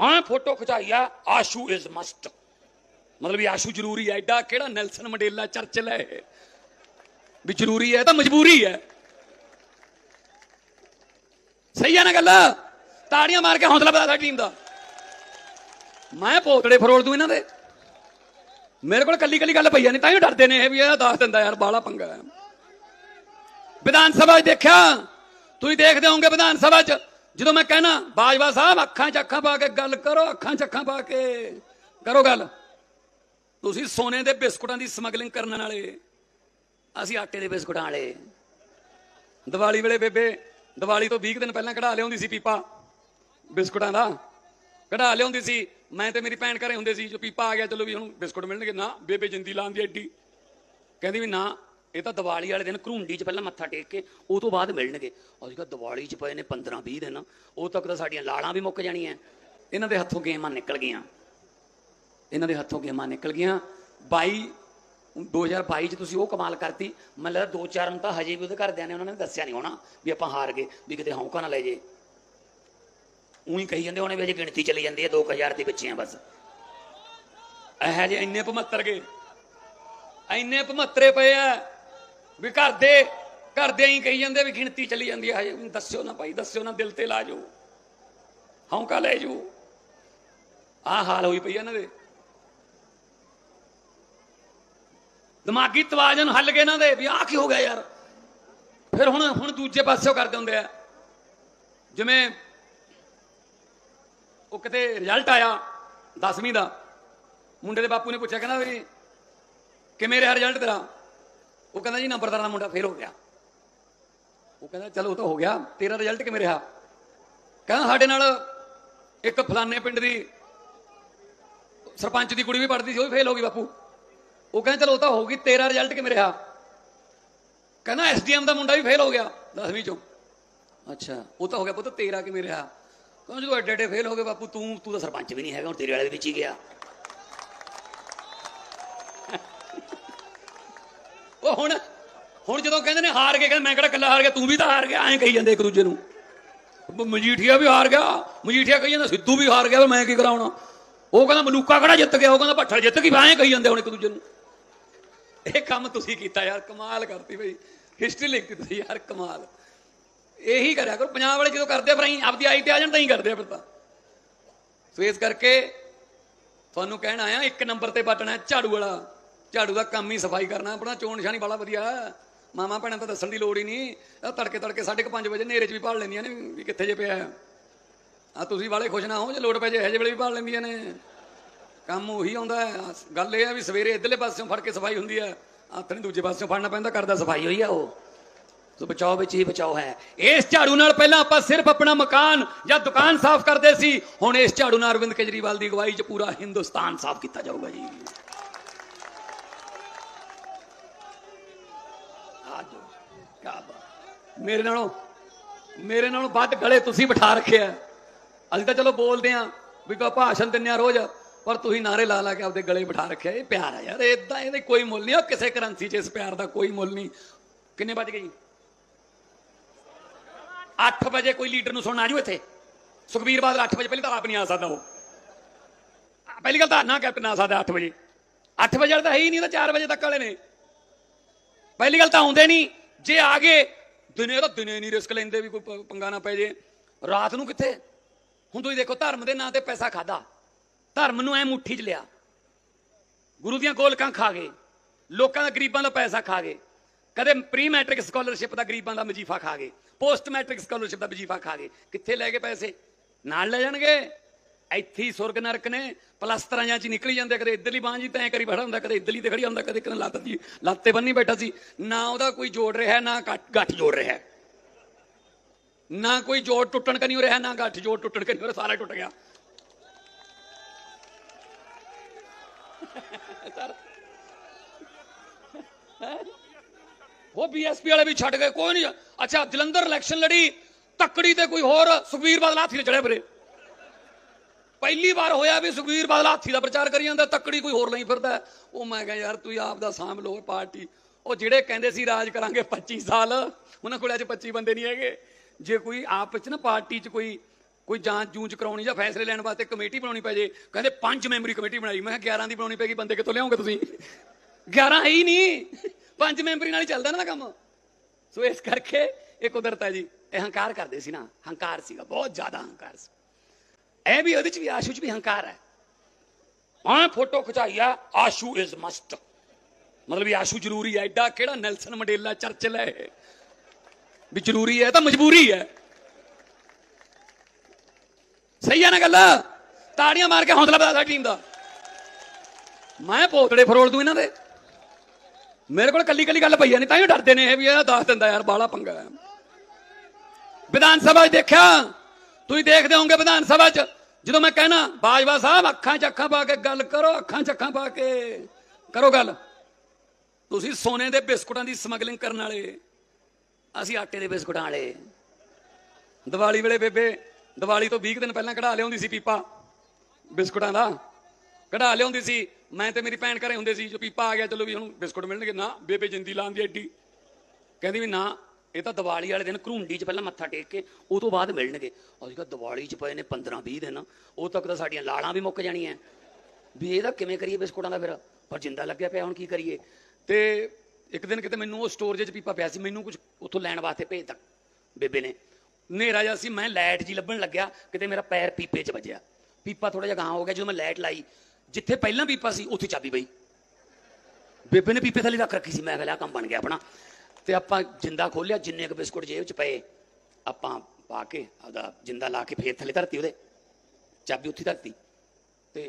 ਆਹ ਫੋਟੋ ਖਿਚਾਈ Ashu is must ਮਤਲਬ ਵੀ ਆਸ਼ੂ ਜ਼ਰੂਰੀ ਹੈ ਐਡਾ ਕਿਹੜਾ ਨੈਲਸਨ ਮੰਡੇਲਾ ਚਰਚਲ ਹੈ ਵੀ ਜ਼ਰੂਰੀ ਹੈ ਤਾਂ ਮਜਬੂਰੀ ਹੈ। ਸਹੀ ਹੈ ਨਾ ਗੱਲ? ਤਾੜੀਆਂ ਮਾਰ ਕੇ ਹੌਸਲਾ ਵਧਾ ਸਾਡੀ ਟੀਮ ਦਾ। ਮੈਂ ਪੋਤੜੇ ਫਰੋਲ ਦੂੰ ਇਹਨਾਂ ਦੇ। ਮੇਰੇ ਕੋਲ ਕੱਲੀ ਕੱਲੀ ਗੱਲ ਪਈ ਆ ਨਹੀਂ ਤਾਂ ਹੀ ਡਰਦੇ ਨੇ ਇਹ ਵੀ ਇਹ ਦੱਸ ਦਿੰਦਾ ਯਾਰ ਬਾਲਾ ਪੰਗਾ ਹੈ। ਵਿਧਾਨ ਸਭਾ 'ਚ ਦੇਖਿਆ? ਤੁਸੀਂ ਦੇਖਦੇ ਹੋਵੋਗੇ ਵਿਧਾਨ ਸਭਾ 'ਚ। ਜਦੋਂ ਮੈਂ ਕਹਿਣਾ, ਬਾਜਵਾ ਸਾਹਿਬ, ਅੱਖਾਂ 'ਚ ਅੱਖਾਂ ਪਾ ਕੇ ਗੱਲ ਕਰੋ, ਅੱਖਾਂ 'ਚ ਅੱਖਾਂ ਪਾ ਕੇ। ਕਰੋ ਗੱਲ। ਤੁਸੀਂ ਸੋਨੇ ਦੇ ਬਿਸਕੁਟਾਂ ਦੀ ਸਮਗਲਿੰਗ ਕਰਨ ਵਾਲੇ। ਅਸੀਂ ਆਟੇ ਦੇ ਬਿਸਕੁਟਾਂ ਵਾਲੇ। ਦੀਵਾਲੀ ਵੇਲੇ ਬੇਬੇ, ਦੀਵਾਲੀ ਤੋਂ 20 ਦਿਨ ਪਹਿਲਾਂ ਕਢਾ ਲਿਆਉਂਦੀ ਸੀ ਪੀਪਾ, ਬਿਸਕੁਟਾਂ ਦਾ। ਕਢਾ ਲਿਆਉਂਦੀ ਸੀ। ਮੈਂ ਤੇ ਮੇਰੀ ਭੈਣ ਘਰੇ ਹੁੰਦੇ ਸੀ, ਜੋ ਪੀਪਾ ਆ ਗਿਆ, ਚਲੋ ਵੀ ਹੁਣ ਬਿਸਕੁਟ ਮਿਲਣਗੇ। ਨਾ, ਬੇਬੇ ਜਿੰਦੀ ਲਾਉਂਦੀ ਐਡੀ। ਕਹਿੰਦੀ ਵੀ ਨਾ ਇਹ ਤਾਂ ਦੀਵਾਲੀ ਵਾਲੇ ਦਿਨ ਘਰੁੰਡੀ 'ਚ ਪਹਿਲਾਂ ਮੱਥਾ ਟੇਕ ਕੇ ਉਹ ਤੋਂ ਬਾਅਦ ਮਿਲਣਗੇ। ਅੱਜ ਕੱਲ੍ਹ ਦੀਵਾਲੀ 'ਚ ਪਏ ਨੇ 15 20 ਦਿਨ, ਉਹ ਤੱਕ ਤਾਂ ਸਾਡੀਆਂ ਲਾੜਾਂ ਵੀ ਮੁੱਕ ਜਾਣੀਆਂ। ਇਹਨਾਂ ਦੇ ਹੱਥੋਂ ਗੇਮਾਂ ਨਿਕਲ ਗਈਆਂ। ਇਹਨਾਂ ਦੇ ਹੱਥੋਂ ਗੇਮਾਂ ਨਿਕਲ ਗਈਆਂ। 22 2022 ਚ ਤੁਸੀਂ ਉਹ ਕਮਾਲ ਕਰਤੀ। ਮੈਨੂੰ ਲੱਗਦਾ ਦੋ ਚਾਰ ਨੂੰ ਤਾਂ ਹਜੇ ਵੀ ਉਹਦੇ ਘਰਦਿਆਂ ਨੇ ਉਹਨਾਂ ਨੇ ਦੱਸਿਆ ਨਹੀਂ ਹੋਣਾ ਵੀ ਆਪਾਂ ਹਾਰ ਗਏ, ਵੀ ਕਿਤੇ ਹੌਂਕਾ ਨਾ ਲੈ ਜੇ ਉਹੀ ਕਹੀ ਜਾਂਦੇ ਹੋਣੇ ਵੀ ਅਜੇ ਗਿਣਤੀ ਚਲੀ ਜਾਂਦੀ ਹੈ 2000 ਦੇ ਬੱਚੇ ਆ ਬਸ। ਇਹ ਜੇ ਇੰਨੇ ਭਮੱਤਰ ਗਏ। ਇੰਨੇ ਭਮੱਤਰੇ ਪਏ ਆ। ਵੀ ਘਰ ਦੇ ਘਰ ਦੇ ਹੀ ਕਹੀ ਜਾਂਦੇ ਵੀ ਗਿਣਤੀ ਚਲੀ ਜਾਂਦੀ ਹੈ ਹਜੇ ਦੱਸਿਓ ਨਾ ਭਾਈ, ਦੱਸਿਓ ਨਾ ਦਿਲ ਤੇ ਲਾ ਜਾਓ। ਹੌਂਕਾ ਲੈ ਜਾਓ। ਆਹ ਹਾਲ ਹੋਈ ਪਈ ਇਹਨਾਂ ਦੇ। ਦਿਮਾਗੀ ਤਵਾਜ਼ਨ ਹੱਲ ਗਏ ਇਹਨਾਂ ਦੇ ਵੀ ਆਹ ਕੀ ਹੋ ਗਿਆ ਯਾਰ। ਫਿਰ ਹੁਣ ਹੁਣ ਦੂਜੇ ਪਾਸਿਓ ਕਰਦੇ ਹੁੰਦੇ ਆ। ਜਿਵੇਂ ਉਹ ਕਿਤੇ ਰਿਜ਼ਲਟ ਆਇਆ 10ਵੀਂ ਦਾ। ਮੁੰਡੇ ਦੇ ਬਾਪੂ ਨੇ ਪੁੱਛਿਆ, ਕਹਿੰਦਾ ਵੀ ਕਿਵੇਂ ਰਿਹਾ ਰਿਜ਼ਲਟ ਤੇਰਾ? ਉਹ ਕਹਿੰਦਾ ਜੀ ਨੰਬਰਦਾਰ ਦਾ ਮੁੰਡਾ ਫੇਲ ਹੋ ਗਿਆ। ਉਹ ਕਹਿੰਦਾ, ਚਲੋ ਉਹ ਤਾਂ ਹੋ ਗਿਆ, ਤੇਰਾ ਰਿਜ਼ਲਟ ਕਿਵੇਂ ਰਿਹਾ? ਕਹਿੰਦਾ, ਸਾਡੇ ਨਾਲ ਇੱਕ ਫਲਾਨੇ ਪਿੰਡ ਦੀ ਸਰਪੰਚ ਦੀ ਕੁੜੀ ਵੀ ਪੜਦੀ ਸੀ, ਉਹ ਵੀ ਫੇਲ ਹੋ ਗਈ ਬਾਪੂ। ਉਹ ਕਹਿੰਦਾ, ਚਲੋ ਉਹ ਤਾਂ ਹੋ ਗਈ, ਤੇਰਾ ਰਿਜ਼ਲਟ ਕਿਵੇਂ ਰਿਹਾ? ਕਹਿੰਦਾ ਐਸਡੀਐਮ ਦਾ ਮੁੰਡਾ ਵੀ ਫੇਲ ਹੋ ਗਿਆ 10ਵੀਂ ਚੋਂ। ਅੱਛਾ, ਉਹ ਤਾਂ ਹੋ ਗਿਆ ਪੁੱਤ, ਤੇਰਾ ਕਿਵੇਂ ਰਿਹਾ? ਕਹਿੰਦਾ, ਜਦੋਂ ਐਡੇ ਐਡੇ ਫੇਲ ਹੋ ਗਏ ਬਾਪੂ, ਤੂੰ ਤੂੰ ਤਾਂ ਸਰਪੰਚ ਵੀ ਨਹੀਂ ਹੈਗਾ, ਹੁਣ ਤੇਰੇ ਵਾਲੇ ਦੇ ਵਿੱਚ ਹੀ ਗਿਆ। ਹੁਣ? ਹੁਣ ਜਦੋਂ ਕਹਿੰਦੇ ਨੇ ਹਾਰ ਗਏ, ਕਹਿੰਦੇ ਮੈਂ ਕਿਹੜਾ ਇਕੱਲਾ ਹਾਰ ਗਿਆ? ਤੂੰ ਵੀ ਤਾਂ ਹਾਰ ਗਿਆ, ਐਂ ਕਹੀ ਜਾਂਦੇ ਇੱਕ ਦੂਜੇ ਨੂੰ। ਮਜੀਠੀਆ ਵੀ ਹਾਰ ਗਿਆ, ਮਜੀਠੀਆ ਕਹੀ ਜਾਂਦਾ, ਸਿੱਧੂ ਵੀ ਹਾਰ ਗਿਆ ਮੈਂ ਕੀ ਕਰਾਉਣਾ ਉਹ ਕਹਿੰਦਾ ਮਲੂਕਾ ਕਿਹੜਾ ਜਿੱਤ ਗਿਆ? ਉਹ ਕਹਿੰਦਾ ਭੱਠਲ ਜਿੱਤ ਗਈ, ਐਂ ਕਹੀ ਜਾਂਦੇ ਹੁਣ ਇੱਕ ਦੂਜੇ ਨੂੰ। ਇਹ ਕੰਮ ਤੁਸੀਂ ਕੀਤਾ ਯਾਰ, ਕਮਾਲ ਕਰਤੀ ਬਈ। ਹਿਸਟਰੀ ਲਿਖਤੀ ਤੁਸੀਂ ਯਾਰ, ਕਮਾਲ। ਇਹੀ ਕਰਿਆ ਕਰੋ ਪੰਜਾਬ ਵਾਲੇ ਜਦੋਂ ਕਰਦੇ ਆ ਫਿਰ ਅਸੀਂ ਆਪਦੀ ਆਈ ਤੇ ਆ ਜਾਣ, ਤਾਂ ਹੀ ਕਰਦੇ ਆ ਫਿਰ ਤਾਂ। ਸੋ ਇਸ ਕਰਕੇ ਤੁਹਾਨੂੰ ਕਹਿਣਾ ਆ ਇੱਕ ਨੰਬਰ ਤੇ ਬਟਨ ਹੈ ਝਾੜੂ ਵਾਲਾ। ਝਾੜੂ ਦਾ ਕੰਮ ਹੀ ਸਫ਼ਾਈ ਕਰਨਾ, ਆਪਣਾ ਚੋਣ ਨਿਸ਼ਾਨੀ ਵਾਲਾ ਵਧੀਆ। ਮਾਮਾ ਭੈਣਾਂ ਤਾਂ ਦੱਸਣ ਦੀ ਲੋੜ ਹੀ ਨਹੀਂ। ਇਹ ਤੜਕੇ ਤੜਕੇ 5:30 ਵਜੇ ਨੇਰੇ 'ਚ ਵੀ ਭਾਲ ਲੈਂਦੀਆਂ ਨੇ ਵੀ ਕਿੱਥੇ ਜੇ ਪਿਆ। ਆ ਤੁਸੀਂ ਵਾਲੇ ਖੁਸ਼ ਨਾ ਹੋ ਜੇ ਲੋੜ ਪੈ ਜੇ, ਇਹੋ ਜਿਹੇ ਵੇਲੇ ਵੀ ਭਾਲ ਲੈਂਦੀਆਂ ਨੇ। ਕੰਮ ਉਹੀ ਆਉਂਦਾ ਗੱਲ ਇਹ ਆ ਵੀ ਸਵੇਰੇ ਇਧਰਲੇ ਪਾਸਿਓਂ ਫੜ ਕੇ ਸਫ਼ਾਈ ਹੁੰਦੀ ਹੈ ਹੱਥ ਨਹੀਂ ਦੂਜੇ ਪਾਸਿਓਂ ਫੜਨਾ ਪੈਂਦਾ ਕਰਦਾ ਸਫ਼ਾਈ ਹੋਈ ਆ ਉਹ। ਸੋ ਬਚਾਓ ਵਿੱਚ ਹੀ ਬਚਾਓ ਹੈ। ਇਸ ਝਾੜੂ ਨਾਲ ਪਹਿਲਾਂ ਆਪਾਂ ਸਿਰਫ ਆਪਣਾ ਮਕਾਨ ਜਾਂ ਦੁਕਾਨ ਸਾਫ਼ ਕਰਦੇ ਸੀ। ਹੁਣ ਇਸ ਝਾੜੂ ਨਾਲ ਅਰਵਿੰਦ ਕੇਜਰੀਵਾਲ ਦੀ ਅਗਵਾਈ 'ਚ ਪੂਰਾ ਹਿੰਦੁਸਤਾਨ ਸਾਫ਼ ਕੀਤਾ ਜਾਊਗਾ ਜੀ। ਆਜੋ ਬਾਤ। ਮੇਰੇ ਨਾਲੋਂ ਮੇਰੇ ਨਾਲੋਂ ਵੱਧ ਗਲੇ ਤੁਸੀਂ ਬਿਠਾ ਰੱਖਿਆ ਅਸੀਂ ਤਾਂ ਚਲੋ ਬੋਲਦੇ ਆਂ ਵੀ ਕੋ ਭਾਸ਼ਣ ਦਿੰਨੇ ਆ ਰੋਜ਼, ਪਰ ਤੁਸੀਂ ਨਾਰੇ ਲਾ ਲਾ ਕੇ ਆਪਦੇ ਗਲੇ ਬਿਠਾ ਰੱਖਿਆ ਇਹ ਪਿਆਰ ਆ ਯਾਰ ਇਦਾਂ ਇਹਦੇ ਕੋਈ ਮੁੱਲ ਨਹੀਂ, ਉਹ ਕਿਸੇ ਕਰੰਸੀ 'ਚ ਇਸ ਪਿਆਰ ਦਾ ਕੋਈ ਮੁੱਲ ਨਹੀਂ। ਕਿੰਨੇ ਵੱਜ ਗਏ ਜੀ? 8 ਵਜੇ ਕੋਈ ਲੀਡਰ ਨੂੰ ਸੁਣ ਆ ਜਾਓ ਇੱਥੇ। ਸੁਖਬੀਰ ਬਾਦਲ 8 ਵਜੇ, ਪਹਿਲੀ ਤਾਂ ਆਪ ਨਹੀਂ ਆ ਸਕਦਾ ਉਹ। ਪਹਿਲੀ ਗੱਲ ਤਾਂ ਨਾ ਕੈਪਟਨ ਆ ਸਕਦਾ 8 ਵਜੇ। 8 ਵਜੇ ਵਾਲਾ ਤਾਂ ਹੈ ਹੀ ਨਹੀਂ ਤਾਂ 4 ਵਜੇ ਤੱਕ ਵਾਲੇ ਨੇ। ਪਹਿਲੀ ਗੱਲ ਤਾਂ ਆਉਂਦੇ ਨਹੀਂ। ਜੇ ਆ ਗਏ ਦਿਨੇ ਤਾਂ ਦਿਨੇ ਨਹੀਂ ਰਿਸਕ ਲੈਂਦੇ ਵੀ ਕੋਈ ਪੰਗਾ ਨਾ ਪੈ ਜੇ। ਰਾਤ ਨੂੰ ਕਿੱਥੇ? ਹੁਣ ਤੁਸੀਂ ਦੇਖੋ ਧਰਮ ਦੇ ਨਾਂ ਤੇ ਪੈਸਾ ਖਾਦਾ ਧਰਮ ਨੂੰ ਐ ਮੁੱਠੀ 'ਚ ਲਿਆ। ਗੁਰੂ ਦੀਆਂ ਗੋਲਕਾਂ ਖਾ ਗਏ। ਲੋਕਾਂ ਦਾ, ਗਰੀਬਾਂ ਦਾ ਪੈਸਾ ਖਾ ਗਏ। ਕਦੇ ਪ੍ਰੀ ਮੈਟ੍ਰਿਕ ਸਕਾਲਰਸ਼ਿਪ ਦਾ ਗਰੀਬਾਂ ਦਾ ਵਜੀਫਾ ਖਾ ਗਏ। ਪੋਸਟ ਮੈਟ੍ਰਿਕ ਸਕਾਲਰਸ਼ਿਪ ਦਾ ਵਜੀਫਾ ਖਾ ਗਏ। ਕਿੱਥੇ ਲੈ ਗਏ ਪੈਸੇ? ਨਾਲ ਲੈ ਜਾਣਗੇ। ਇੱਥੇ ਹੀ ਸੁਰਗ ਨਰਕ ਨੇ, ਪਲਸਤਰਾਂ ਜਾਂ ਚ ਨਿਕਲੀ ਜਾਂਦੇ ਕਦੇ ਇੱਧਰਲੀ ਬਾਂਹ ਜੀ ਤੈਂ ਕਰੀ ਬੜਾ ਹੁੰਦਾ, ਕਦੇ ਇੱਧਰਲੀ ਤੇ ਖੜੀ ਹੁੰਦਾ, ਕਦੇ ਕਿਨ ਲੱਤ ਦੀ, ਲੱਤੇ ਬੰਨੀ ਬੈਠਾ ਸੀ। ਨਾ ਉਹਦਾ ਕੋਈ ਜੋੜ ਰਿਹਾ, ਨਾ ਗੱਠ ਗੱਠ ਜੋੜ ਰਿਹਾ। ਨਾ ਕੋਈ ਜੋੜ ਟੁੱਟਣ ਕਨੀ ਹੋ ਰਿਹਾ, ਨਾ ਗੱਠ ਜੋੜ ਟੁੱਟਣ ਕਨੀ ਹੋ ਰਿਹਾ, ਸਾਰਾ ਟੁੱਟ ਗਿਆ। ਉਹ ਬੀਐਸਪੀ ਵਾਲੇ ਵੀ ਛੱਡ ਗਏ, ਕੋਈ ਨਹੀਂ। ਅੱਛਾ, ਜਲੰਧਰ ਇਲੈਕਸ਼ਨ ਲੜੀ, ਤੱਕੜੀ ਤੇ ਕੋਈ ਹੋਰ ਸੁਖਵੀਰ ਬਾਦਲ ਹਾਥੀ ਤੇ ਚੜਿਆ ਫਿਰੇ। ਪਹਿਲੀ ਵਾਰ ਹੋਇਆ ਵੀ ਸੁਖਵੀਰ ਬਾਦਲ ਹਾਥੀ ਦਾ ਪ੍ਰਚਾਰ ਕਰੀ ਜਾਂਦਾ, ਤੱਕੜੀ ਕੋਈ ਹੋਰ ਨਹੀਂ ਫਿਰਦਾ ਉਹ ਮੈਂ ਕਿਹਾ, ਯਾਰ ਤੂੰ ਆਪ ਦਾ ਸਾਂਭ ਲੋ ਪਾਰਟੀ। ਉਹ ਜਿਹੜੇ ਕਹਿੰਦੇ ਸੀ ਰਾਜ ਕਰਾਂਗੇ 25 ਸਾਲ, ਉਹਨਾਂ ਕੋਲ ਅੱਜ 25 ਬੰਦੇ ਨਹੀਂ ਹੈਗੇ। ਜੇ ਕੋਈ ਆਪ ਚ ਨਾ ਪਾਰਟੀ ਚ ਕੋਈ ਕੋਈ ਜਾਂਚ ਜੂੰਚ ਕਰਾਉਣੀ ਜਾਂ ਫੈਸਲੇ ਲੈਣ ਵਾਸਤੇ ਕਮੇਟੀ ਬਣਾਉਣੀ ਪੈ ਜੇ, ਕਹਿੰਦੇ ਪੰਜ ਮੈਂਬਰੀ ਕਮੇਟੀ ਬਣਾਈ। ਮੈਂ ਕਿਹਾ 11 ਦੀ ਬਣਾਉਣੀ ਪੈਗੀ ਬੰਦੇ ਕਿੱਥੋਂ ਲਿਆਉਂਗੇ ਤੁਸੀਂ? 11 ਹੈ ਹੀ ਨਹੀਂ। ਪੰਜ ਮੈਂਬਰੀ ਨਾਲ ਹੀ ਚੱਲਦਾ ਨਾ ਕੰਮ। ਸੋ ਇਸ ਕਰਕੇ ਇਹ ਕੁਦਰਤ ਹੈ ਜੀ। ਇਹ ਹੰਕਾਰ ਕਰਦੇ ਸੀ ਨਾ, ਹੰਕਾਰ ਸੀਗਾ, ਬਹੁਤ ਜ਼ਿਆਦਾ ਹੰਕਾਰ ਸੀ। ਇਹ ਵੀ ਉਹਦੇ ਚ ਵੀ ਆਸ਼ੂ ਚ ਵੀ ਹੰਕਾਰ ਹੈ। ਹਾਂ ਫੋਟੋ ਖਿਚਾਈ ਆ, ਆਸ਼ੂ ਇਜ਼ ਮਸਟ ਮਤਲਬ ਇਹ ਆਸ਼ੂ ਜ਼ਰੂਰੀ ਹੈ, ਐਡਾ ਕਿਹੜਾ ਨੈਲਸਨ ਮੰਡੇਲਾ ਚਰਚਲ ਹੈ ਇਹ? ਵੀ ਜ਼ਰੂਰੀ ਹੈ ਤਾਂ ਮਜਬੂਰੀ ਹੈ। ਸਹੀ ਹੈ ਨਾ ਗੱਲ? ਤਾੜੀਆਂ ਮਾਰ ਕੇ ਹੌਸਲਾ ਵਧਾ ਸਾਡੀ ਟੀਮ ਦਾ। ਮੈਂ ਪੋਤੜੇ ਫਰੋਲ ਦੂੰ ਇਹਨਾਂ ਦੇ। ਮੇਰੇ ਕੋਲ ਕੱਲੀ ਕੱਲੀ ਗੱਲ ਪਈ ਆ, ਨਹੀਂ ਤਾਂ ਹੀ ਡਰਦੇ ਨੇ ਇਹ ਵੀ ਇਹ ਦੱਸ ਦਿੰਦਾ ਯਾਰ ਬਾਲਾ ਪੰਗਾ ਹੈ। ਵਿਧਾਨ ਸਭਾ 'ਚ ਦੇਖਿਆ ਤੁਸੀਂ ਦੇਖਦੇ ਹੋਵੋਗੇ ਵਿਧਾਨ ਸਭਾ 'ਚ। ਜਦੋਂ ਮੈਂ ਕਹਿਣਾ, ਬਾਜਵਾ ਸਾਹਿਬ, ਅੱਖਾਂ 'ਚ ਅੱਖਾਂ ਪਾ ਕੇ ਗੱਲ ਕਰੋ, ਅੱਖਾਂ 'ਚ ਅੱਖਾਂ ਪਾ ਕੇ। ਕਰੋ ਗੱਲ। ਤੁਸੀਂ ਸੋਨੇ ਦੇ ਬਿਸਕੁਟਾਂ ਦੀ ਸਮਗਲਿੰਗ ਕਰਨ ਵਾਲੇ। ਅਸੀਂ ਆਟੇ ਦੇ ਬਿਸਕੁਟਾਂ ਵਾਲੇ। ਦੀਵਾਲੀ ਵੇਲੇ ਬੇਬੇ, ਦੀਵਾਲੀ ਤੋਂ 20 ਦਿਨ ਪਹਿਲਾਂ ਕਢਾ ਲਿਆਉਂਦੀ ਸੀ ਪੀਪਾ। ਬਿਸਕੁਟਾਂ ਦਾ। ਕਢਾ ਲਿਆਉਂਦੀ ਸੀ। ਮੈਂ ਤੇ ਮੇਰੀ ਭੈਣ ਘਰੇ ਹੁੰਦੇ ਸੀ, ਜੋ ਪੀਪਾ ਆ ਗਿਆ, ਚਲੋ ਵੀ ਹੁਣ ਬਿਸਕੁਟ ਮਿਲਣਗੇ। ਨਾ, ਬੇਬੇ ਜਿੰਦੀ ਲਾਉਂਦੀ ਐਡੀ। ਕਹਿੰਦੀ ਵੀ ਨਾ ਇਹ ਤਾਂ ਦੀਵਾਲੀ ਵਾਲੇ ਦਿਨ ਘਰੁੰਡੀ 'ਚ ਪਹਿਲਾਂ ਮੱਥਾ ਟੇਕ ਕੇ ਉਹ ਤੋਂ ਬਾਅਦ ਮਿਲਣਗੇ। ਅਸੀਂ ਕਿਹਾ ਦੀਵਾਲੀ 'ਚ ਪਏ ਨੇ 15 20 ਦਿਨ, ਉਹ ਤੱਕ ਤਾਂ ਸਾਡੀਆਂ ਲਾਲਾਂ ਵੀ ਮੁੱਕ ਜਾਣੀਆਂ। ਵੀ ਇਹਦਾ ਕਿਵੇਂ ਕਰੀਏ ਬਿਸਕੁਟਾਂ ਦਾ ਫਿਰ? ਪਰ ਜਿੰਦਾ ਲੱਗਿਆ ਪਿਆ, ਹੁਣ ਕੀ ਕਰੀਏ? ਤੇ ਇੱਕ ਦਿਨ ਕਿਤੇ ਮੈਨੂੰ ਉਹ ਸਟੋਰ 'ਚ ਪੀਪਾ ਪਿਆ ਸੀ, ਮੈਨੂੰ ਕੁਝ ਉੱਥੋਂ ਲੈਣ ਵਾਸਤੇ ਭੇਜਤਾ ਬੇਬੇ ਨੇ। ਹਨੇਰਾ ਜਿਹਾ ਸੀ, ਮੈਂ ਲਾਈਟ ਜੀ ਲੱਭਣ ਲੱਗਿਆ, ਕਿਤੇ ਮੇਰਾ ਪੈਰ ਪੀਪੇ 'ਚ ਵੱਜਿਆ। ਪੀਪਾ ਥੋੜਾ ਜਿਹਾ ਗਾਂ ਹੋ ਗਿਆ, ਜਦੋਂ ਮੈਂ ਲਾਈਟ ਲਾਈ, ਜਿੱਥੇ ਪਹਿਲਾਂ ਪੀਪਾ ਸੀ, ਉੱਥੇ ਚਾਬੀ ਪਈ। ਬੇਬੇ ਨੇ ਪੀਪੇ ਥੱਲੇ ਰੱਖ ਰੱਖੀ ਸੀ, ਮੈਂ ਕਿਹਾ ਕੰਮ ਬਣ ਗਿਆ ਆਪਣਾ। ਤੇ ਆਪਾਂ ਜਿੰਦਾ ਖੋਲਿਆ, ਜਿੰਨੇ ਕੁ ਬਿਸਕੁਟ ਜੇਬ 'ਚ ਪਏ, ਆਪਾਂ ਪਾ ਕੇ ਆਪਦਾ ਜਿੰਦਾ ਲਾ ਕੇ ਫੇਰ ਥੱਲੇ ਧਰਤੀ ਉਹਦੇ, ਚਾਬੀ ਉੱਥੇ ਧਰਤੀ।